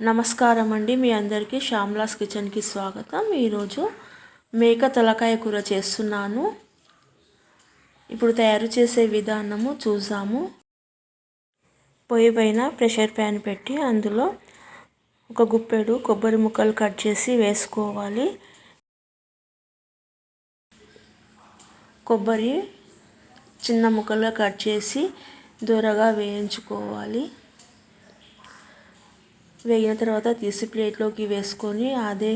నమస్కారం అండి మీ అందరికీ శ్యామ్లాస్ కిచెన్కి స్వాగతం. ఈరోజు మేక తలకాయ కూర చేస్తున్నాను. ఇప్పుడు తయారు చేసే విధానము చూసాము. పొయ్యి పైన ప్రెషర్ ప్యాన్ పెట్టి అందులో ఒక గుప్పెడు కొబ్బరి ముక్కలు కట్ చేసి వేసుకోవాలి. కొబ్బరి చిన్న ముక్కలుగా కట్ చేసి దూరగా వేయించుకోవాలి. వేగిన తర్వాత తీసి ప్లేట్లోకి వేసుకొని అదే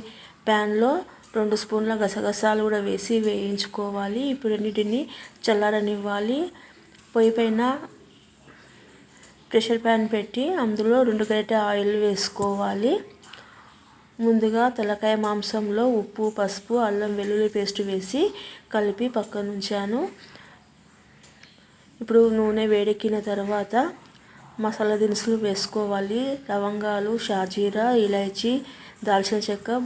ప్యాన్లో రెండు స్పూన్ల గసగసాలు కూడా వేసి వేయించుకోవాలి. ఇప్పుడు రెండింటిని చల్లారనివ్వాలి. పొయ్యి పైన ప్రెషర్ ప్యాన్ పెట్టి అందులో రెండు గరిటె ఆయిల్ వేసుకోవాలి. ముందుగా తలకాయ మాంసంలో ఉప్పు పసుపు అల్లం వెల్లుల్లి పేస్ట్ వేసి కలిపి పక్కన ఉంచాను ఇప్పుడు నూనె వేడెక్కిన తర్వాత మసాలా దినుసులు వేసుకోవాలి. లవంగాలు షాజీరా ఇలాచి దాల్చిన చెక్క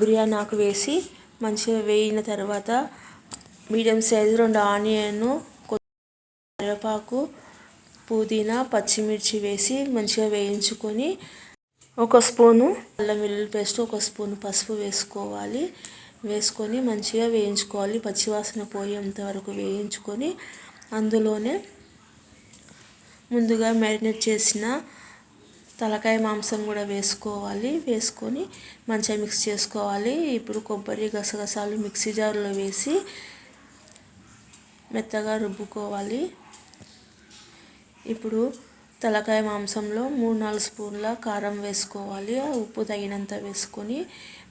బిర్యానీ ఆకు వేసి మంచిగా వేయిన తర్వాత మీడియం సైజు రెండు ఆనియన్ కరివేపాకు పుదీనా పచ్చిమిర్చి వేసి మంచిగా వేయించుకొని ఒక స్పూను అల్లం వెల్లుల్లి పేస్ట్ ఒక స్పూను పసుపు వేసుకోవాలి. వేసుకొని మంచిగా వేయించుకోవాలి. పచ్చివాసన పోయేంత వరకు వేయించుకొని అందులోనే ముందుగా మ్యారినేట్ చేసిన తలకాయ మాంసం కూడా వేసుకోవాలి. వేసుకొని మంచిగా మిక్స్ చేసుకోవాలి. ఇప్పుడు కొబ్బరి గసగసాలు మిక్సీ జార్లో వేసి మెత్తగా రుబ్బుకోవాలి. ఇప్పుడు తలకాయ మాంసంలో మూడు నాలుగు స్పూన్ల కారం వేసుకోవాలి. ఉప్పు తగినంత వేసుకొని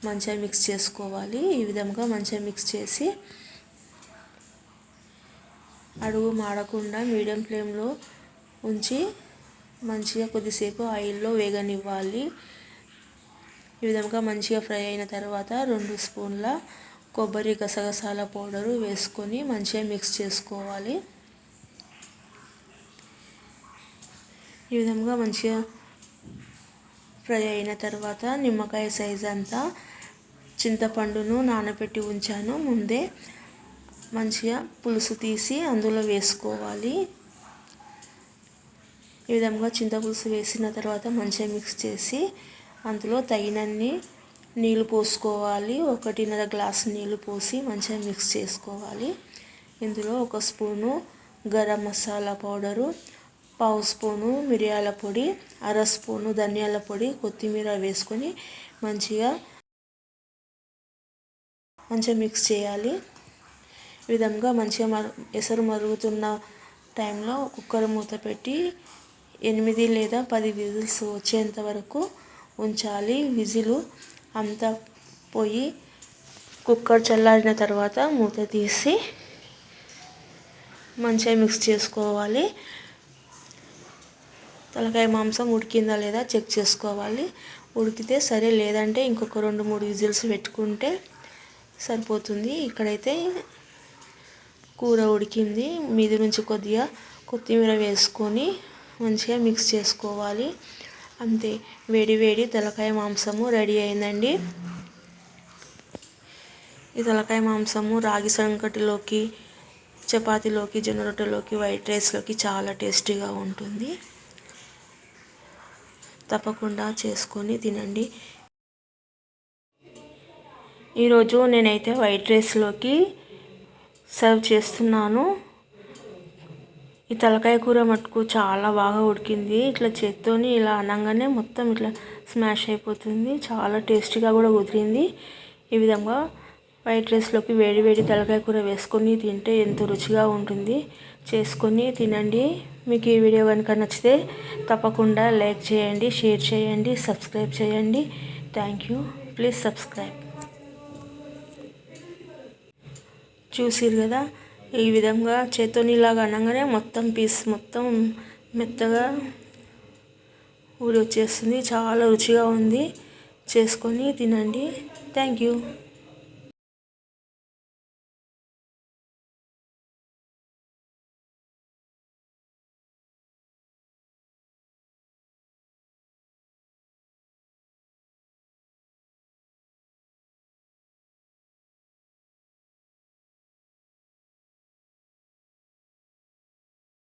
మంచిగా మిక్స్ చేసుకోవాలి. ఈ విధంగా మంచిగా మిక్స్ చేసి అడుగు మాడకుండా మీడియం ఫ్లేమ్లో ఉంచి మంచిగా కొద్దిసేపు ఆయిల్లో వేగనివ్వాలి. ఈ విధంగా మంచిగా ఫ్రై అయిన తర్వాత రెండు స్పూన్ల కొబ్బరి గసగసాల పౌడరు వేసుకొని మంచిగా మిక్స్ చేసుకోవాలి. ఈ విధంగా మంచిగా ఫ్రై అయిన తర్వాత నిమ్మకాయ సైజ్ అంతా చింతపండును నానబెట్టి ఉంచాను. ముందే మంచిగా పులుసు తీసి అందులో వేసుకోవాలి. ఈ విధంగా చింతపులుసు వేసిన తర్వాత మంచిగా మిక్స్ చేసి అందులో తగినన్ని నీళ్ళు పోసుకోవాలి. ఒకటిన్నర గ్లాస్ నీళ్ళు పోసి మంచిగా మిక్స్ చేసుకోవాలి. ఇందులో ఒక స్పూను గరం మసాలా పౌడరు పావు స్పూను మిరియాల పొడి అర స్పూను ధనియాల పొడి కొత్తిమీర వేసుకొని మంచిగా మంచిగా మిక్స్ చేయాలి. ఈ విధంగా మంచిగా మరు ఎసరు మరుగుతున్న టైంలో కుక్కర్ మూత పెట్టి ఎనిమిది లేదా పది విజిల్స్ వచ్చేంత వరకు ఉంచాలి. విజిలు అంతా పోయి కుక్కర్ చల్లారిన తర్వాత మూత తీసి మంచిగా మిక్స్ చేసుకోవాలి. తలకాయ మాంసం ఉడికిందా లేదా చెక్ చేసుకోవాలి. ఉడికితే సరే లేదంటే ఇంకొక రెండు మూడు విజిల్స్ పెట్టుకుంటే సరిపోతుంది. ఇక్కడైతే కూర ఉడికింది. మీది నుంచి కొద్దిగా కొత్తిమీర వేసుకొని మంచిగా మిక్స్ చేసుకోవాలి. అంతే వేడి వేడి తలకాయ మాంసము రెడీ అయిందండి. ఈ తలకాయ మాంసము రాగి సంకటిలోకి చపాతీలోకి జొన్న రొట్టెలోకి వైట్ రైస్లోకి చాలా టేస్టీగా ఉంటుంది. తప్పకుండా చేసుకొని తినండి. ఈరోజు నేనైతే వైట్ రైస్లోకి సర్వ్ చేస్తున్నాను. ఈ తలకాయ కూర మటుకు చాలా బాగా ఉడికింది. ఇట్లా చేత్తోని ఇలా అనగానే మొత్తం ఇట్లా స్మాష్ అయిపోతుంది. చాలా టేస్టీగా కూడా కుదిరింది. ఈ విధంగా వైట్ రైస్లోకి వేడి వేడి తలకాయ కూర వేసుకొని తింటే ఎంతో రుచిగా ఉంటుంది. చేసుకొని తినండి. మీకు ఈ వీడియో కనుక నచ్చితే తప్పకుండా లైక్ చేయండి షేర్ చేయండి సబ్స్క్రైబ్ చేయండి. Thank you. Please subscribe. చూసిరు కదా? ఈ విధంగా చేతోనిలాగా అనగానే మొత్తం పీస్ మొత్తం మెత్తగా ఊరి వచ్చేస్తుంది చాలా రుచిగా ఉంది. చేసుకొని తినండి. Thank you